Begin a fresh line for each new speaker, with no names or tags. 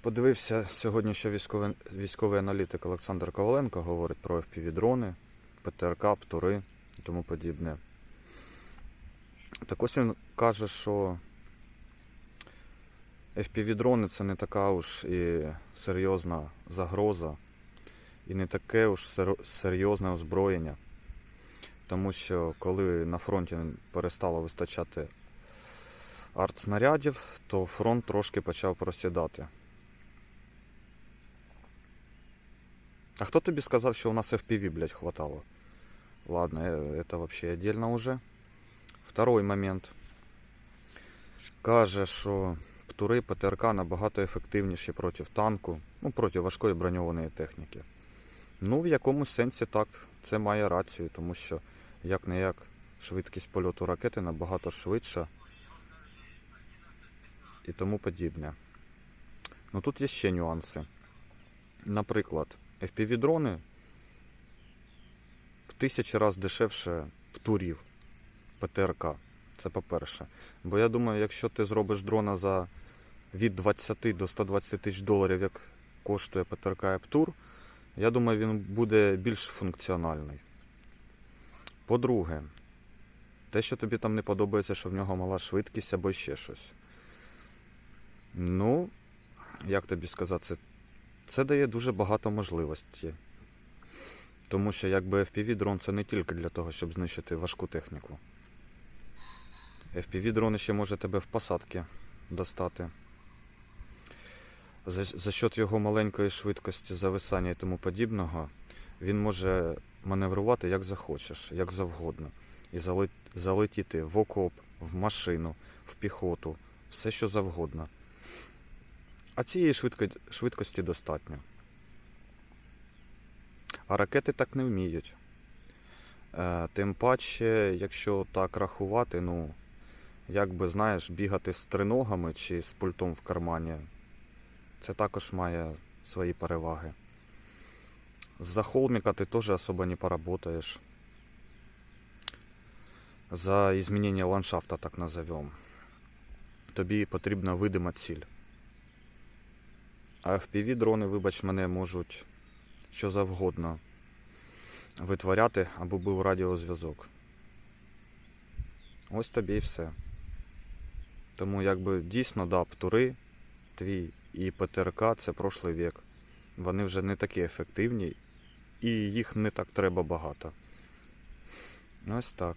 Подивився сьогодні, що військовий, військовий аналітик Олександр Коваленко говорить про FPV-дрони, ПТРК, ПТУРи і тому подібне. Так ось він каже, що FPV-дрони це не така уж і серйозна загроза, і не таке уж серйозне озброєння. Тому що коли на фронті перестало вистачати артснарядів, то фронт трошки почав просідати. А хто тобі сказав, що у нас FPV, блядь, хватало? Ладно, э, это вообще отдельно уже. Второй момент. Каже, що птури ПТРК набагато ефективніші проти танку, ну, проти важкої броньованої техніки. Ну, в якомусь сенсі так, це має рацію, тому що як не як швидкість польоту ракети набагато швидша і тому подібне. Ну тут є ще нюанси. Наприклад, FPV-дрони в тисячі разів дешевше птурів ПТРК. Це по-перше. Бо я думаю, якщо ти зробиш дрона за від 20 до 120 тисяч доларів, як коштує ПТРК і ПТУР, я думаю, він буде більш функціональний. По-друге, те, що тобі там не подобається, що в нього мала швидкість або ще щось. Ну, як тобі сказати, це, дає дуже багато можливостей. Тому що якби FPV-дрон це не тільки для того, щоб знищити важку техніку. FPV-дрон ще може тебе в посадки достати. За, за счет його маленької швидкості зависання і тому подібного, він може маневрувати як захочеш, як завгодно. І залетіти в окоп, в машину, в піхоту, все що завгодно. А цієї швидко, швидкості достатньо. А ракети так не вміють. Е, тим паче, якщо так рахувати, ну, як би, знаєш, бігати з триногами чи з пультом в кармані, це також має свої переваги. За холмика ти теж особо не поработаєш. За изменение ландшафта, так назовем. Тобі потрібна видима ціль. А FPV дрони, вибач мене, можуть що завгодно витворяти, аби був радіозв'язок. Ось тобі і все. Тому якби дійсно да, птури твій і ПТРК це прошлий вік. Вони вже не такі ефективні, і їх не так треба багато. Ось так.